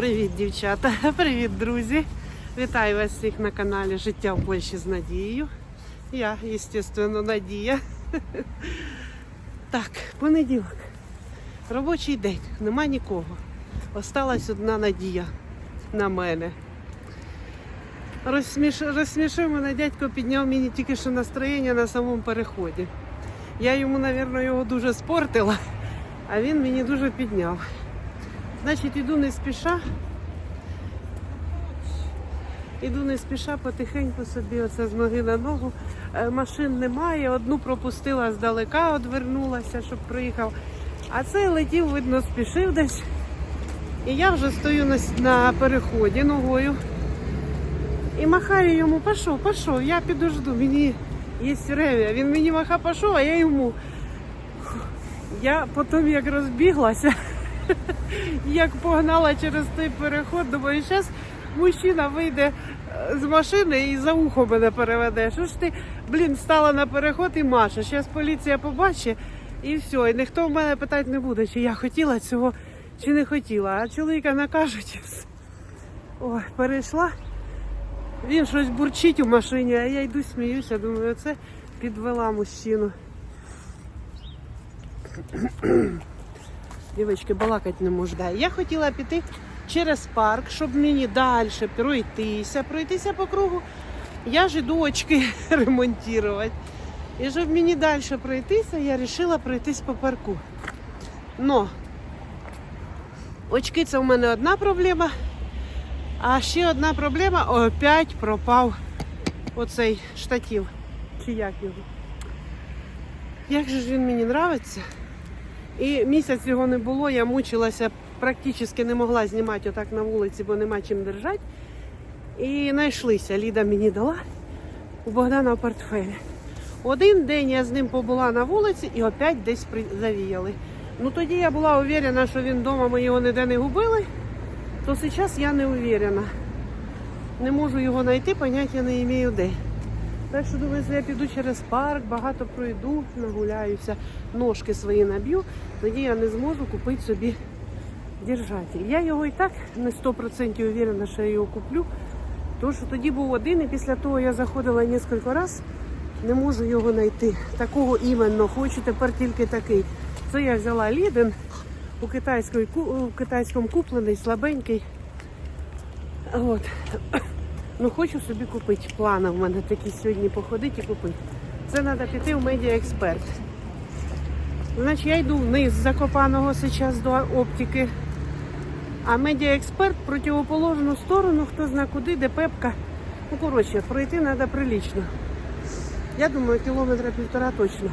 Привіт, дівчата! Привіт, друзі! Вітаю вас всіх на каналі Життя в Польщі з Надією. Я, звісно, Надія. Так, понеділок. Робочий день, нема нікого. Осталась одна надія на мене. Розсміш... Розсмішив мене дядько, підняв мені тільки що настроєння на самому переході. Я йому, мабуть, його дуже спортила, а він мені дуже підняв. Значить, іду не спіша. Іду не спіша, потихеньку собі оце з ноги на ногу. Е, Машин немає, одну пропустила здалека, одвернулася, щоб проїхав. А цей летів, видно, спішив десь. І я вже стою на, на переході ногою. І махаю йому, пішов, пішов, я підожду, мені є ревія. Він мені маха пішов, а я йому. Я потім як розбіглася, як погнала через той переход, думаю, зараз мужчина вийде е, з машини і за ухо мене переведе. Що ж ти, блін, стала на переход і маша. Зараз поліція побачить і все. І ніхто в мене питати не буде, чи я хотіла цього, чи не хотіла. А чоловіка накажуть. Ой, перейшла. Він щось бурчить у машині, а я йду сміюся, думаю, це підвела мужчину. Дівчатки, балакати не можу. Да. Я хотіла піти через парк, щоб мені далі пройтися, пройтися по кругу. Я ж іду очки ремонтувати. І щоб мені далі пройтися, я вирішила пройтись по парку. Но очки це у мене одна проблема. А ще одна проблема, опять пропав оцей штатів. Чи як його? Як же ж він мені нравиться? І місяць його не було, я мучилася, практично не могла знімати отак на вулиці, бо нема чим держати. І знайшлися. Ліда мені дала у Богдана портфелі. Один день я з ним побула на вулиці і опять десь завіяли. Ну тоді я була уверена, що він вдома ми його ніде не губили, то зараз я не уверена. Не можу його знайти, поняття не маю де. Так що думаю, якщо я піду через парк, багато пройду, нагуляюся, ножки свої наб'ю, тоді я не зможу купити собі держатель. Я його і так не 100% уверена, що я його куплю. Тому що тоді був один, і після того я заходила кілька разів, не можу його знайти. Такого іменно, хочу тепер тільки такий. Це я взяла Ліден у, у китайському куплений, слабенький. От. Ну хочу собі купити. Плани в мене такі сьогодні походити і купити. Це треба піти в медіа експерт. Значить, я йду вниз з Закопаного зараз до оптики. А медіа експерт в противоположну сторону, хто зна куди, де пепка. Ну, коротше, пройти треба прилично. Я думаю, кілометра півтора точно.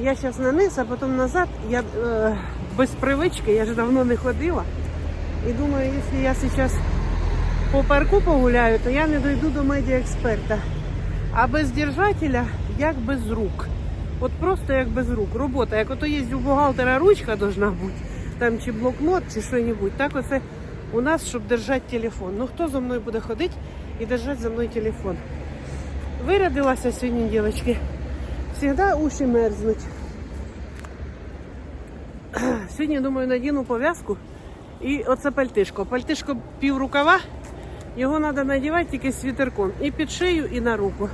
Я зараз на низ, а потім назад. Я е, без привички, я ж давно не ходила. І думаю, якщо я зараз по парку погуляю, то я не дойду до медіаексперта. А без держателя як без рук. От просто як без рук. Робота, як ото є у бухгалтера ручка должна бути, там чи блокнот, чи що-небудь. Так оце у нас, щоб держати телефон. Ну хто за мною буде ходити і держати за мною телефон? Вирядилася сьогодні, дівчатки. Всегда уші мерзнуть. Сьогодні, думаю, надіну пов'язку і оце пальтишко. Пальтишко пів рукава, його треба надівати тільки з світерком. І під шию, і на руку.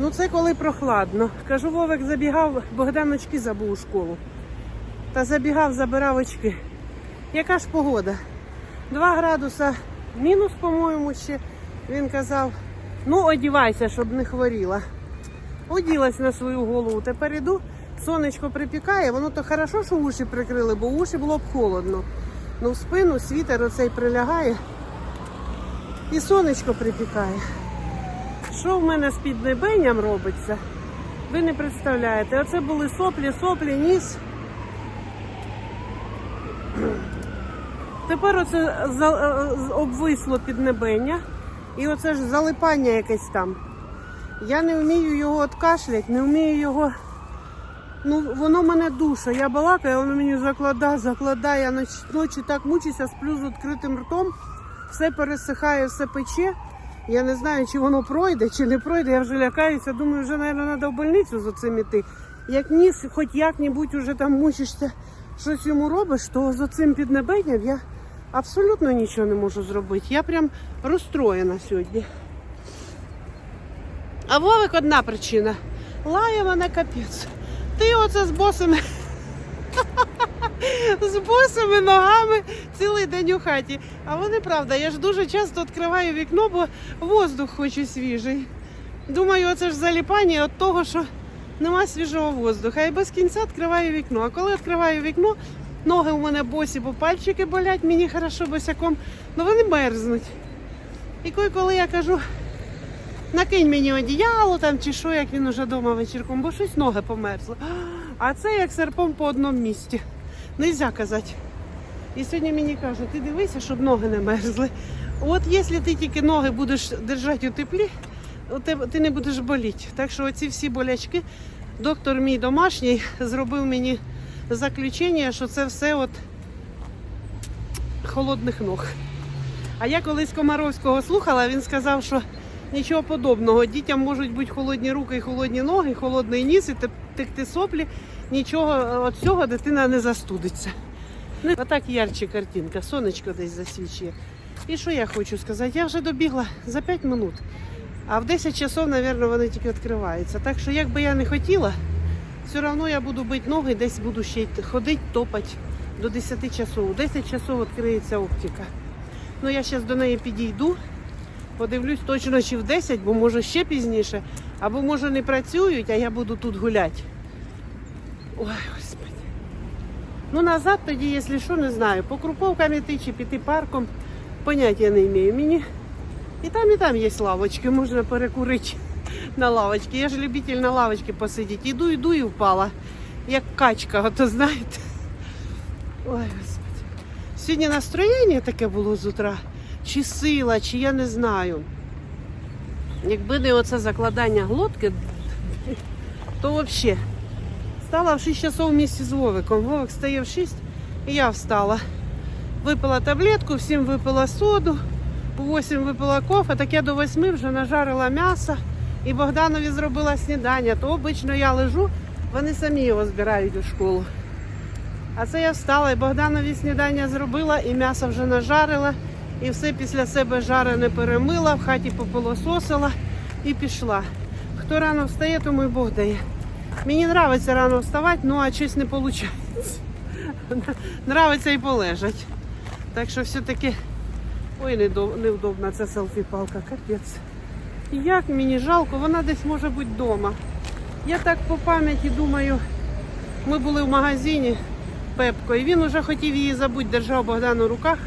Ну це коли прохладно. Кажу, Вовик забігав, Богдан очки забув у школу. Та забігав, забирав очки. Яка ж погода? 2 градуса мінус, по-моєму, ще. Він казав, ну одівайся, щоб не хворіла. Оділась на свою голову. Тепер іду, сонечко припікає, воно то хорошо, що уші прикрили, бо уші було б холодно. Ну в спину світер оцей прилягає і сонечко припікає. Що в мене з піднебенням робиться, ви не представляєте. Оце були соплі, соплі, ніс. Тепер оце е, обвисло піднебення і оце ж залипання якесь там. Я не вмію його откашляти, не вмію його. Ну, воно мене душа. Я балакаю, воно мені закладає, закладає. Я ноч- ночі так мучуся, сплю з відкритим ртом, все пересихає, все пече. Я не знаю, чи воно пройде, чи не пройде. Я вже лякаюся. Думаю, вже, мабуть, треба в больницю за цим іти. Як ніс, хоч як-небудь уже там мучишся, щось йому робиш, то за цим піднебенням я Абсолютно нічого не можу зробити. Я прям розстроєна сьогодні. А Вовик одна причина. Лає мене капець. Ти оце з босими. з босими ногами цілий день у хаті. А вони правда, я ж дуже часто відкриваю вікно, бо воздух хочу свіжий. Думаю, оце ж заліпання від того, що нема свіжого воздуха. І без кінця відкриваю вікно. А коли відкриваю вікно, ноги у мене босі, бо пальчики болять, мені хорошо босяком, але вони мерзнуть. І коли я кажу, накинь мені одіяло там чи що, як він уже вдома вечірком, бо щось ноги померзли. А це як серпом по одному місці. Нельзя казати. І сьогодні мені кажуть, ти дивися, щоб ноги не мерзли. От якщо ти тільки ноги будеш держати у теплі, ти не будеш боліти. Так що оці всі болячки, доктор мій домашній зробив мені заключення, що це все от холодних ног. А я колись Комаровського слухала, він сказав, що нічого подобного. Дітям можуть бути холодні руки і холодні ноги, холодний ніс і текти соплі. Нічого від цього дитина не застудиться. Ну, Отак ярче картинка, сонечко десь засвічує. І що я хочу сказати? Я вже добігла за 5 минут, а в 10 часов, мабуть, вони тільки відкриваються. Так що, як би я не хотіла, все одно я буду бити ноги, десь буду ще ходити, топати до 10 часов. У 10 часов відкриється оптика. Ну, я зараз до неї підійду, подивлюсь точно чи в 10, бо може ще пізніше, або може не працюють, а я буду тут гуляти. Ой, господи. Ну, назад тоді, якщо що, не знаю. По круповкам іти чи піти парком, поняття не маю. Мені і там, і там є лавочки, можна перекурити на лавочці. Я ж любитель на лавочці посидіти. Іду, іду і впала. Як качка, ото знаєте. Ой, господи. Сьогодні настроєння таке було з утра. Чи сила, чи я не знаю. Якби не оце закладання глотки, то взагалі. Встала в 6 часов вместе з Вовиком. Вовик стає в 6, і я встала. Випила таблетку, в 7 випила соду, у 8 випила кофе, так я до 8 вже нажарила м'ясо і Богданові зробила снідання. То обично я лежу, вони самі його збирають у школу. А це я встала і Богданові снідання зробила, і м'ясо вже нажарила, і все після себе жарене перемила, в хаті попилососила і пішла. Хто рано встає, тому й Бог дає. Мені подобається рано вставати, ну а щось не виходить. Нравиться і полежать. Так що все-таки ой, невдобна ця селфі-палка, капець. Як мені жалко, вона десь може бути вдома. Я так по пам'яті думаю, ми були в магазині Пепко, і він вже хотів її забути, держав Богдан у руках.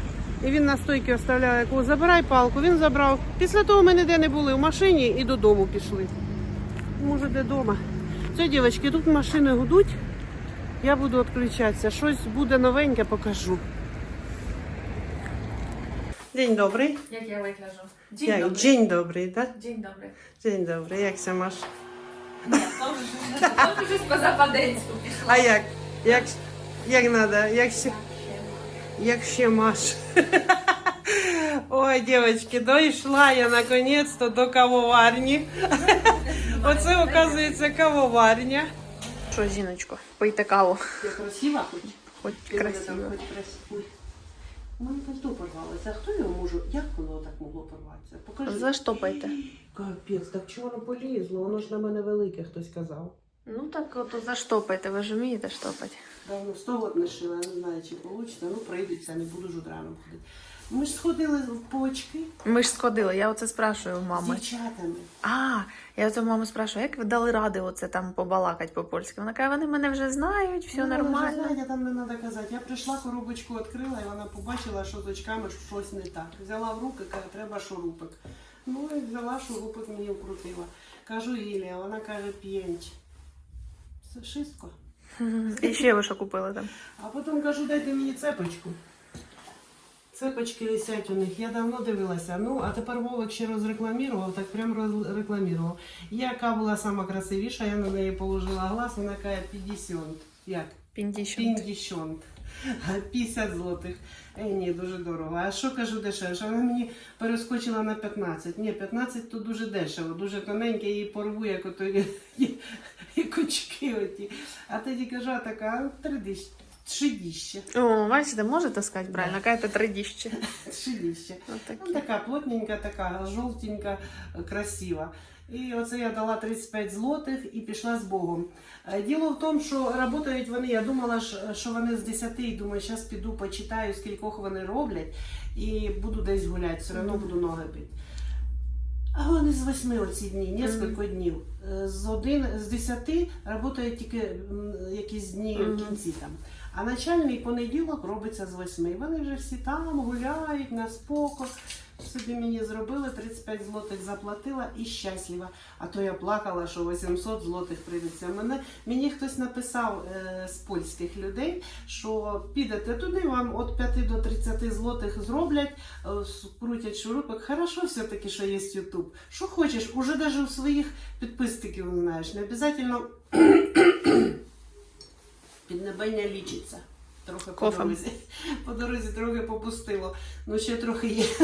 І він на стойці оставляв, яку забирай палку, він забрав. Після того ми ніде не були в машині і додому пішли. Може, де вдома. Все, дівчатки, тут машини гудуть. Я буду відключатися. Щось буде новеньке, покажу. День добрий. Jak ja lekarzu. Dzień Як? dobry. День добрий, так? Dzień dobry. День добрий. Як ся маш? Po zapadeńsku. piszło. А як? Як, як надо? Як ще, як ще маш? Ой, девочки, дійшла я наконец-то до кавоварні. Оце, оказується, кавоварня. Що, жіночко, пийте каву. Я красива хоч? Хоч красиво. У мене пальто порвалося. А хто його може? Як воно так могло порватися? Покажи. Заштопайте. Капець, так чого воно полізло? Воно ж на мене велике, хтось казав. Ну так от заштопайте, ви ж вмієте штопати. Давно 100 год не шила, я не знаю, чи вийде. Ну, прийдеться, не буду ж раном ходити. Ми ж сходили по очки Ми ж сходили, я оце спрашую у з мами. дівчатами. А, я оце у мами спрашую, як ви дали ради оце там побалакати по-польськи? Вона каже, вони мене вже знають, все Ну, вже нормально. знаєте, там не треба казати. Я прийшла, коробочку відкрила, і вона побачила, що з очками щось не так. Взяла в руки, каже, треба шурупик. Ну і взяла шурупик, мені вкрутила. Кажу Ілія, вона каже, п'єнч. Це шистко. І ще ви що купили там? А потім кажу, дайте мені цепочку. Цепочки висять у них. Я давно дивилася. Ну, а тепер Вовик ще розрекламував, так прям розрекламував. Яка була сама красивіша, я на неї положила глаз, вона каже 50. Як? Піндіщент. 50. 50 злотих. Е, ні, дуже дорого. А що кажу дешевше? Вона мені перескочила на 15. Ні, 15 то дуже дешево, дуже тоненьке, її порву, як ото як очки оті. А тоді кажу, а така, 3 тисячі. Шидіще. О, бачите, можете сказати правильно, яка це тридіще. Шидіще. Ну, така плотненька, така жовтенька, красива. І оце я дала 35 злотих і пішла з Богом. Е, Діло в тому, що працюють вони, я думала, що вони з 10, і думаю, зараз піду почитаю, скількох вони роблять, і буду десь гуляти, все одно буду ноги бити. А вони з 8 оці дні, кілька днів. Е, З один, з 10 працюють тільки якісь дні в кінці там. А начальний понеділок робиться з 8. Вони вже всі там гуляють на споко. Собі мені зробили 35 злотих заплатила і щаслива. А то я плакала, що 800 злотих прийдеться. Мене мені хтось написав е, з польських людей, що підете туди, вам від 5 до 30 злотих зроблять, е, скрутять шурупок. Хорошо все-таки, що є Ютуб. Що хочеш, уже навіть у своїх підписників знаєш. Не обов'язково піднебення лічиться. Трохи по дорозі. По дорозі трохи попустило. Ну ще трохи є.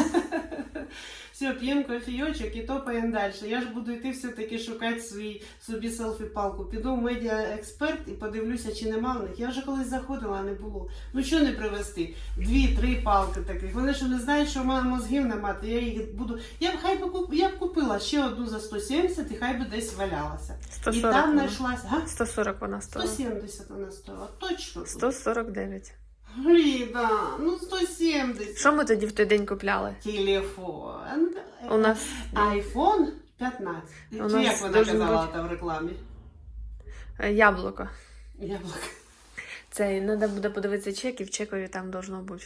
Все, п'ємо кофійочок і топаємо далі. Я ж буду йти все-таки шукати свій собі селфі-палку. Піду в медіа експерт і подивлюся, чи нема в них. Я вже колись заходила, а не було. Ну що не привезти? Дві-три палки таких. Вони що не знають, що в мене мозгів нема, то я їх буду. Я б хай би куп... я б купила ще одну за 170 і хай би десь валялася. І 140 там вона. знайшлась. Га? 140 вона стоїла. 170 вона стоїла. Точно. 149. Ліда, ну 170. Що ми тоді в той день купляли? Телефон. У нас iPhone 15. У Чи нас як вона должен казала бути- там в рекламі? е, яблуко. Яблуко. Це треба буде подивитися чек, і в чекові там должно бути.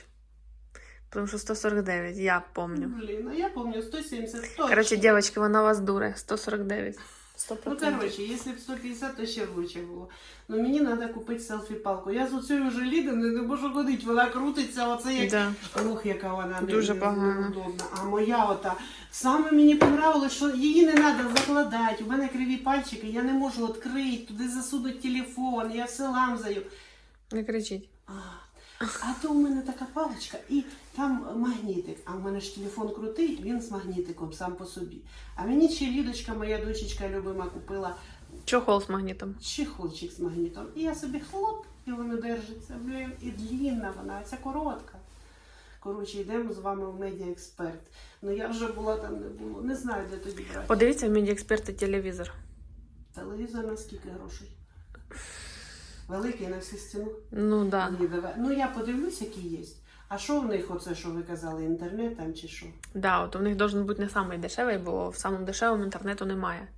Тому що 149, я пам'ятаю. Блін, а я пам'ятаю 170. Точно. Коротше, дівчатки, вона вас дуре. 149. 100%. Ну, коротше, якщо б 150, то ще лучше було. Ну мені треба купити селфі-палку. Я з оцею вже лідою не можу ходити, вона крутиться, оце як Да. Ох, яка вона Дуже не- неудобна. А моя ота. Саме мені понравилось, що її не треба закладати. У мене криві пальчики, я не можу відкрити, туди засунути телефон, я все ламзаю. Не кричіть. А, то у мене така паличка, і там магнітик. А у мене ж телефон крутий, він з магнітиком сам по собі. А мені ще Лідочка, моя дочечка любима, купила Чохол з магнітом. чехольчик з магнітом. І я собі хлоп, і воно держиться. І длінна вона, а ця коротка. Коротше, йдемо з вами в медіа експерт. Ну я вже була там, не було. Не знаю, де тоді брати. Подивіться в медіаексперти телевізор. Телевізор на скільки грошей? Великий на всю стіну. Ну да. Ні. Ну я подивлюсь, які є. А що в них оце, що ви казали, інтернет там чи що? Да, от у них должен бути не самий дешевий, бо в самому дешевому інтернету немає.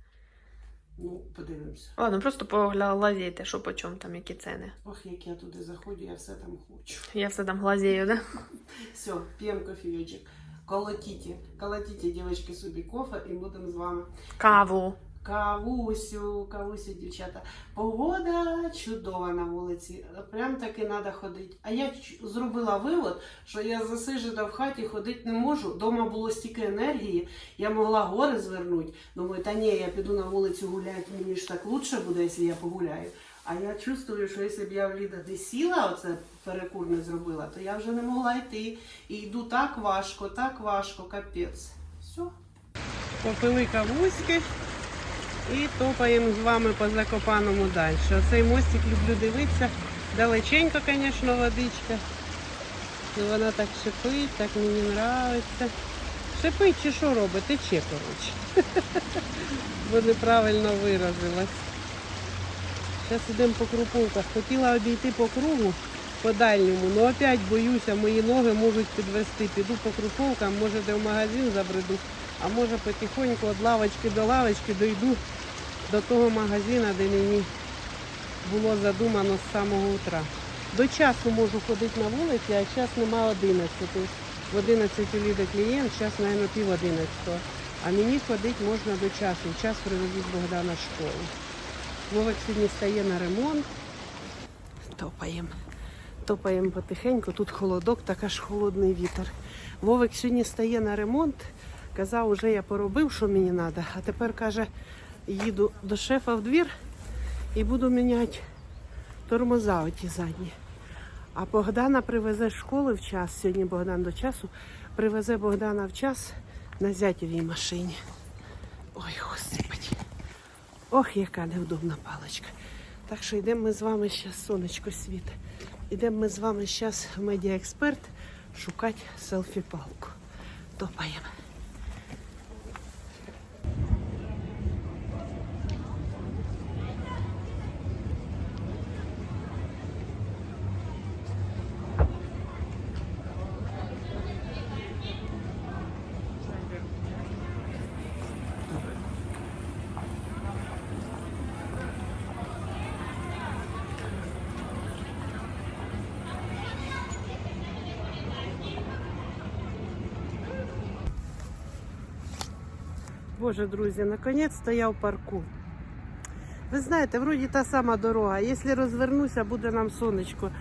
Ну, подивимося. Ладно, просто поглазійте, що по чому там, які ціни. Ох, як я туди заходжу, я все там хочу. Я все там глазію, да? Все, п'ємо кофійочок. Колотіть, колотіть, дівчатки, собі кофе і будемо з вами. Каву. Кавусю, кавусю, дівчата. Погода чудова на вулиці. Прям таки треба ходити. А я зробила вивод, що я засижена в хаті ходити не можу. Дома було стільки енергії, я могла гори звернути. Думаю, та ні, я піду на вулицю гуляти, мені ж так лучше буде, якщо я погуляю. А я чувствую, що якщо б я в Ліда десь сіла, оце перекур не зробила, то я вже не могла йти. І йду так важко, так важко, капець. Все. Попили кавуськи. І топаємо з вами по Закопаному далі. Оцей мостик люблю дивитися. Далеченько, звісно, водичка. Ну, вона так шипить, так мені подобається. Шипить чи що робить? Тече, коротше. Бо неправильно виразилась. Зараз йдемо по круповках. Хотіла обійти по кругу, по дальньому, але опять боюся, мої ноги можуть підвести. Піду по круповкам, може де в магазин забреду, а може потихоньку від лавочки до лавочки дойду до того магазина, де мені було задумано з самого утра. До часу можу ходити на вулиці, а зараз нема 11. В 11 ліде клієнт, зараз, мабуть, пів 11. А мені ходити можна до часу. Час привезуть Богдана в школу. Вовик сьогодні стає на ремонт. Топаємо. Топаємо потихеньку. Тут холодок, така ж холодний вітер. Вовик сьогодні стає на ремонт. Казав, уже я поробив, що мені треба. А тепер каже, їду до шефа в двір і буду міняти тормоза оті задні. А Богдана привезе з школи в час. Сьогодні Богдан до часу. Привезе Богдана в час на зятєвій машині. Ой, господи. Ох, яка невдобна паличка. Так що йдемо ми з вами зараз сонечко світе. Ідемо ми з вами зараз в медіаексперт шукати селфі-палку. Топаємо. Боже, друзі, наконець-то я в парку. Ви знаєте, вроді та сама дорога. Якщо розвернуся, буде нам сонечко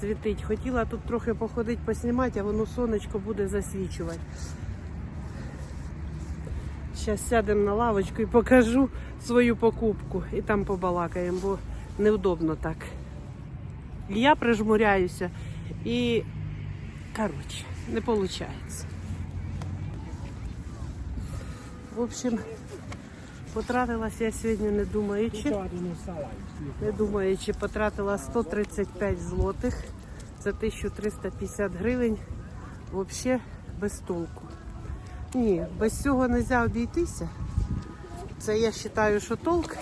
світить. Хотіла тут трохи походити, поснімати, а воно сонечко буде засвічувати. Зараз сядемо на лавочку і покажу свою покупку. І там побалакаємо, бо неудобно так. Я прижмуряюся і, коротше, не виходить. В общем, потратилась я сьогодні не думаючи. Не думаючи, потратила 135 злотих. Це 1350 гривень. Взагалі без толку. Ні, без цього не можна обійтися. Це я вважаю, що толк.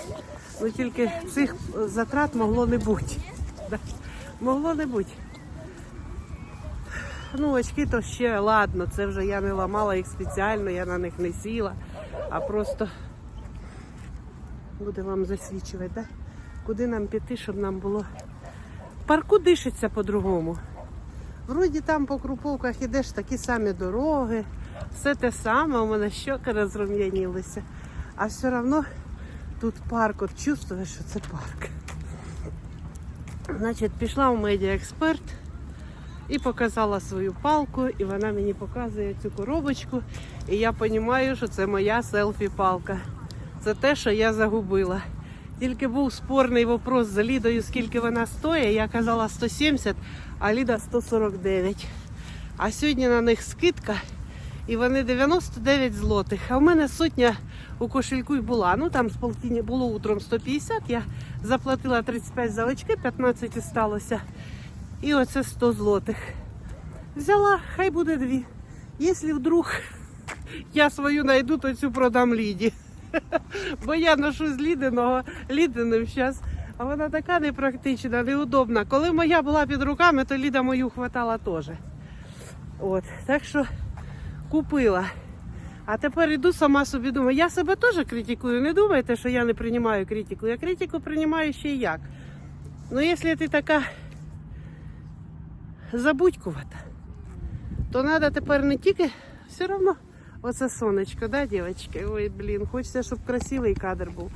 Ну тільки цих затрат могло не бути. Могло не бути. Ну, очки то ще ладно, це вже я не ламала їх спеціально, я на них не сіла, а просто буде вам засвічувати, да? куди нам піти, щоб нам було. Парку дишиться по-другому. Вроді там по круповках ідеш такі самі дороги, все те саме, у мене щоки розрум'янілися. А все одно тут парк, от чувствуєш, що це парк. Значить, пішла в медіаексперт і показала свою палку, і вона мені показує цю коробочку. І я розумію, що це моя селфі-палка. Це те, що я загубила. Тільки був спорний вопрос з Лідою, скільки вона стоїть. Я казала 170, а Ліда 149. А сьогодні на них скидка, і вони 99 злотих. А в мене сотня у кошельку й була. Ну там з полтиння було утром 150, я заплатила 35 за очки, 15 осталося. І оце 100 злотих. Взяла, хай буде дві. Якщо вдруг я свою знайду, то цю продам Ліді. Бо я ношу з Лідиного, Лідиним зараз. А вона така непрактична, неудобна. Коли моя була під руками, то Ліда мою хватала теж. От, так що купила. А тепер іду сама собі думаю, я себе теж критикую. Не думайте, що я не приймаю критику. Я критику приймаю ще й як. Ну, якщо ти така забудькувата, то треба тепер не тільки все одно оце сонечко, да, дівчатки? Ой, блін, хочеться, щоб красивий кадр був.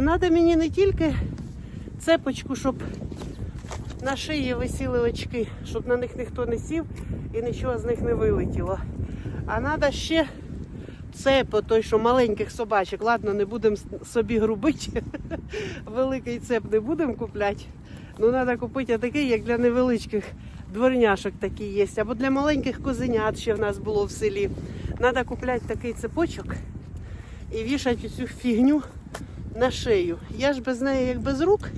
Надо мені не тільки цепочку, щоб на шиї висіли очки, щоб на них ніхто не сів і нічого з них не вилетіло. А треба ще цеп, той, що маленьких собачок. Ладно, не будемо собі грубити. Великий цеп не будемо купляти. Ну, треба купити такий, як для невеличких дворняшок такі є. Або для маленьких козенят ще в нас було в селі. Треба купляти такий цепочок і вішати цю фігню на шию. Я ж без неї як без рук,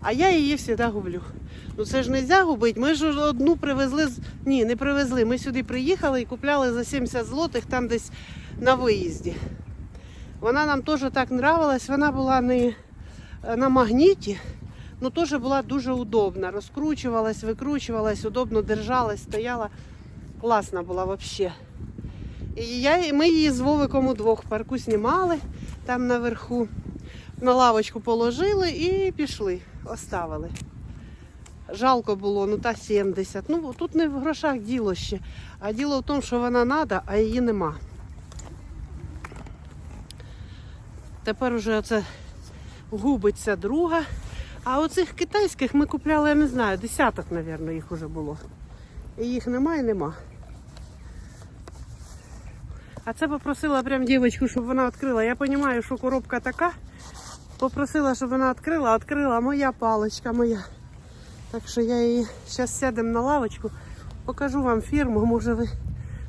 а я її завжди гублю. Ну це ж не можна губити. Ми ж одну привезли з. Ні, не привезли. Ми сюди приїхали і купляли за 70 злотих там десь на виїзді. Вона нам теж так нравилась, вона була не на магніті, але теж була дуже удобна. Розкручувалась, викручувалась, удобно держалась, стояла. Класна була взагалі. І я, ми її з Вовиком удвох парку знімали там наверху. На лавочку положили і пішли, оставили. Жалко було, ну та 70. Ну тут не в грошах діло ще, а діло в тому, що вона треба, а її нема. Тепер уже оце губиться друга. А оцих китайських ми купляли, я не знаю, десяток, мабуть, їх вже було. І їх нема і нема. А це попросила прям дівчинку, щоб вона відкрила. Я розумію, що коробка така. Попросила, щоб вона відкрила, відкрила моя паличка моя. Так що я її зараз сядемо на лавочку, покажу вам фірму. Може ви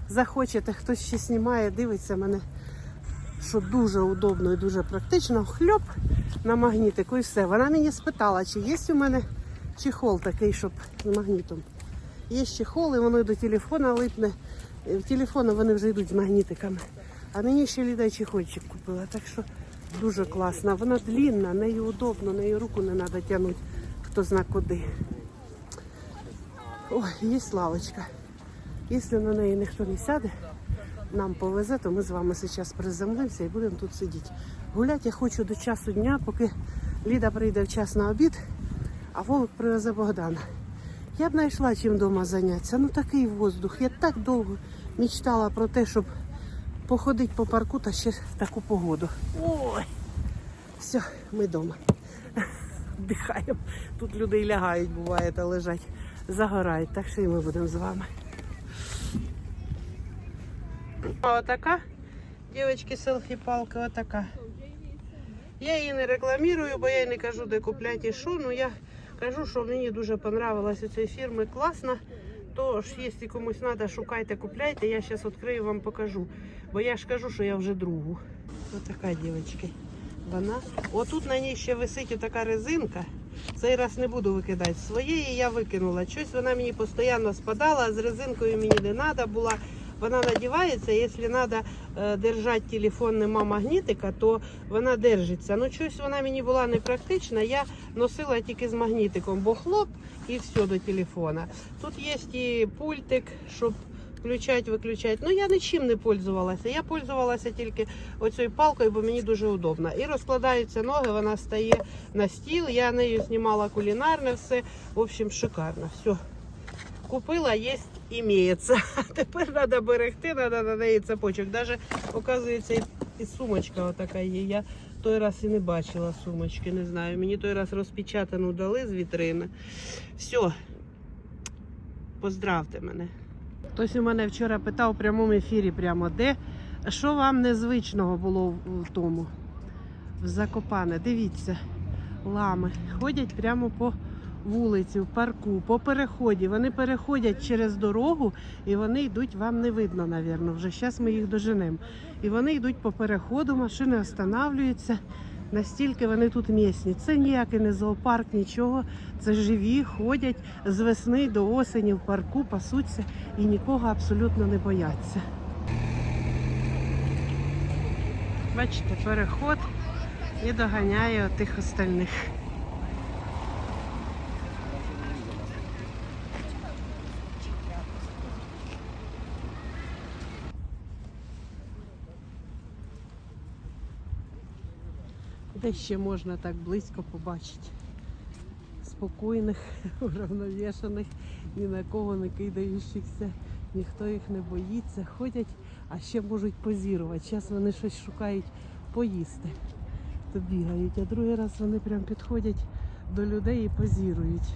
захочете, хтось ще знімає, дивиться мене, що дуже удобно і дуже практично. Хльоп на магнітику і все. Вона мені спитала, чи є у мене чехол такий, щоб з магнітом. Є чехол, і воно до телефона липне. Е, В телефони вони вже йдуть з магнітиками. А мені ще Ліда чехольчик купила, так що дуже класна. Вона длінна, нею удобно, нею руку не треба тягнути, хто зна куди. Ой, є лавочка. Якщо на неї ніхто не сяде, нам повезе, то ми з вами зараз приземлимося і будемо тут сидіти. Гуляти я хочу до часу дня, поки Ліда прийде в час на обід, а Вовик привезе Богдана. Я б знайшла чим вдома зайнятися. Ну такий воздух. Я так довго мечтала про те, щоб походити по парку та ще в таку погоду. Ой, все, ми вдома. Дихаємо. Тут люди і лягають, буває, та лежать, загорають. Так що і ми будемо з вами. Отака. Дівчатки, селфі-палка, отака. Я її не рекламірую, бо я їй не кажу, де купляти що. Ну я кажу, що мені дуже понравилась у цієї фірми класно. Тож, якщо комусь треба, шукайте, купляйте. Я зараз відкрию вам покажу. Бо я ж кажу, що я вже другу. Ось така дівчатки. Вона. Отут на ній ще висить така резинка. Цей раз не буду викидати. Своєї я викинула. Щось вона мені постійно спадала, а з резинкою мені не треба була. Вона надівається, якщо треба держати телефон, нема магнітика, то вона держиться. Ну, щось вона мені була непрактична. Я носила тільки з магнітиком, бо хлоп і все до телефона. Тут є і пультик, щоб включати, виключати. Ну я нічим не пользувалася. Я пользувалася тільки оцією палкою, бо мені дуже удобно. І розкладаються ноги, вона стає на стіл. Я нею знімала кулінарне все. В общем, шикарно. Все. Купила, є, імеється. Тепер треба берегти, треба на неї цепочок. Даже, оказується, і, сумочка отака є. Я той раз і не бачила сумочки, не знаю. Мені той раз розпечатану дали з вітрини. Все. Поздравте мене. Хтось у мене вчора питав в прямому ефірі, прямо де. Що вам незвичного було в тому? В Закопане. Дивіться, лами ходять прямо по вулиці, в парку, по переході. Вони переходять через дорогу і вони йдуть, вам не видно, напевно. Вже зараз ми їх доженемо. І вони йдуть по переходу, машини останавлюються. Настільки вони тут місні. Це ніякий не зоопарк, нічого. Це живі, ходять з весни до осені в парку, пасуться і нікого абсолютно не бояться. Бачите, переход і доганяє тих остальних. Де ще можна так близько побачити? Спокійних, уравновішених, ні на кого не кидаючихся, ніхто їх не боїться, ходять, а ще можуть позірувати. Зараз вони щось шукають поїсти, то бігають, а другий раз вони прям підходять до людей і позірують.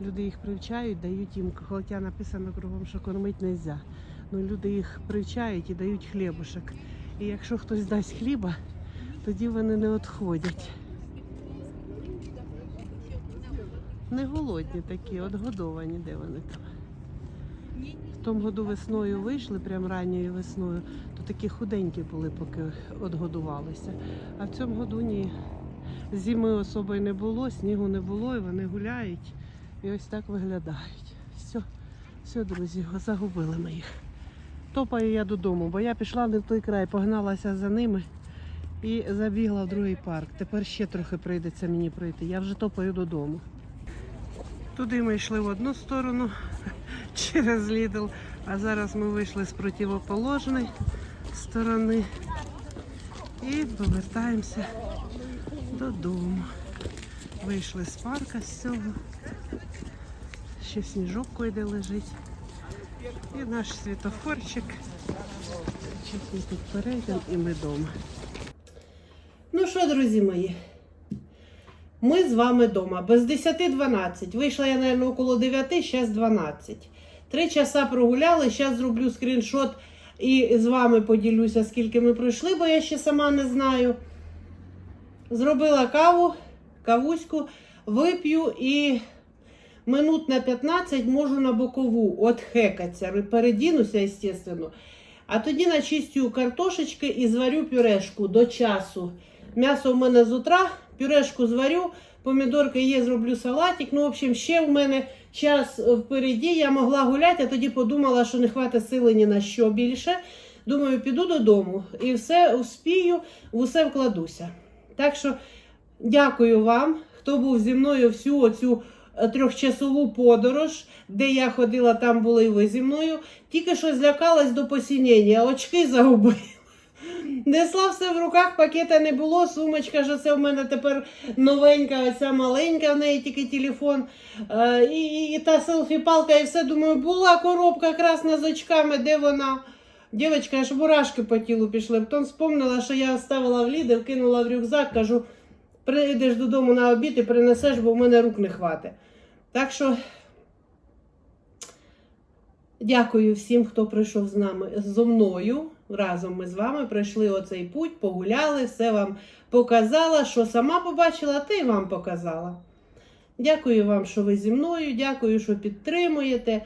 Люди їх привчають, дають їм, хоча написано кругом, що кормити не можна. Ну, люди їх привчають і дають хлібушек. І якщо хтось дасть хліба, тоді вони не відходять. Не голодні такі, отгодовані, де вони там. В тому году весною вийшли, прям ранньою весною, то такі худенькі були, поки отгодувалися. А в цьому году ні. Зими особої не було, снігу не було, і вони гуляють. І ось так виглядають. Все, все, друзі, загубили ми їх. Топаю я додому, бо я пішла не в той край, погналася за ними і забігла в другий парк. Тепер ще трохи прийдеться мені пройти. Я вже топаю додому. Туди ми йшли в одну сторону через Лідл, а зараз ми вийшли з противоположної сторони і повертаємося додому. Вийшли з парка з цього. Ще сніжок койде лежить. І наш світофорчик. Ми тут перейдемо і ми вдома. Ну що, друзі мої? Ми з вами вдома. Без 10-12. Вийшла я, мабуть, около 9, зараз 12. Три часа прогуляли. Зараз зроблю скріншот і з вами поділюся, скільки ми пройшли, бо я ще сама не знаю. Зробила каву, кавуську, вип'ю і минут на 15 можу на бокову от хекаться. Передінуся, звісно. А тоді начистю картошечки і зварю пюрешку до часу. М'ясо в мене з утра, пюрешку зварю, помідорки є, зроблю салатик. Ну, в общем, ще в мене час впереді. Я могла гуляти, а тоді подумала, що не хватить сили ні на що більше. Думаю, піду додому і все успію, в усе вкладуся. Так що дякую вам, хто був зі мною всю оцю трьохчасову подорож, де я ходила, там були і ви зі мною. Тільки що злякалась до посінення, очки загубила. Несла все в руках, пакета не було, сумочка ж це в мене тепер новенька, оця маленька, в неї тільки телефон. Е, і, і, та селфі-палка, і все, думаю, була коробка красна з очками, де вона? Дівчинка, аж мурашки по тілу пішли. Потім вспомнила, що я оставила в Лідл, кинула в рюкзак, кажу, прийдеш додому на обід і принесеш, бо в мене рук не хватить. Так що дякую всім, хто прийшов з нами зо мною. Разом ми з вами пройшли оцей путь, погуляли, все вам показала, що сама побачила, те й вам показала. Дякую вам, що ви зі мною, дякую, що підтримуєте.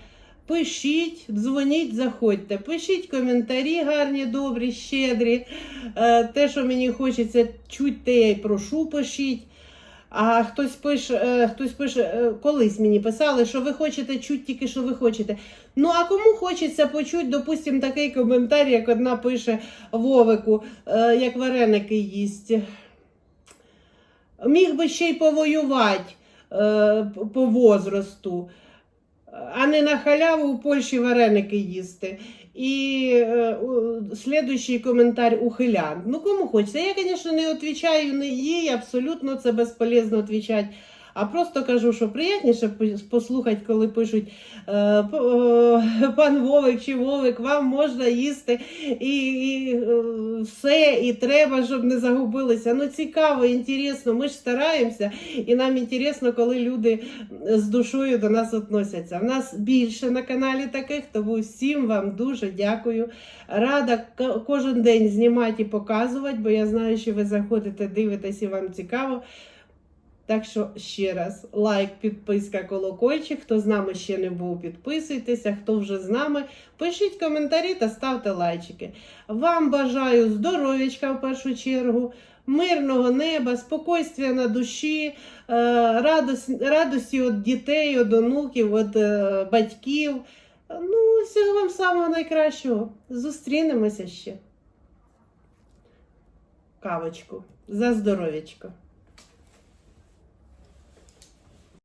Пишіть, дзвоніть, заходьте, пишіть коментарі гарні, добрі, щедрі. Е, Те, що мені хочеться чуть, те я й прошу, пишіть. А хтось пише, е, хтось пише, е, колись мені писали, що ви хочете чути тільки, що ви хочете. Ну, а кому хочеться почути, допустим, такий коментар, як одна пише Вовику, е, як вареники їсть. Міг би ще й повоювати по возрасту, а не на халяву у Польщі вареники їсти. І у- слідуючий коментар ухилян. Ну, кому хочеться. Я, звісно, не відповідаю не їй, абсолютно це безполезно відповідати. А просто кажу, що приємніше послухати, коли пишуть е, е, пан Вовик чи Вовик, вам можна їсти і, і е, все, і треба, щоб не загубилися. Ну, цікаво, інтересно. Ми ж стараємося, і нам інтересно, коли люди з душою до нас відносяться. В нас більше на каналі таких, тому всім вам дуже дякую. Рада кожен день знімати і показувати, бо я знаю, що ви заходите, дивитесь і вам цікаво. Так що ще раз лайк, підписка, колокольчик. Хто з нами ще не був, підписуйтеся. Хто вже з нами, пишіть коментарі та ставте лайчики. Вам бажаю здоров'ячка в першу чергу, мирного неба, спокойствия на душі, е, радості, радості від дітей, від онуків, від е, батьків. Ну, всього вам самого найкращого. Зустрінемося ще. Кавочку. За здоров'ячко.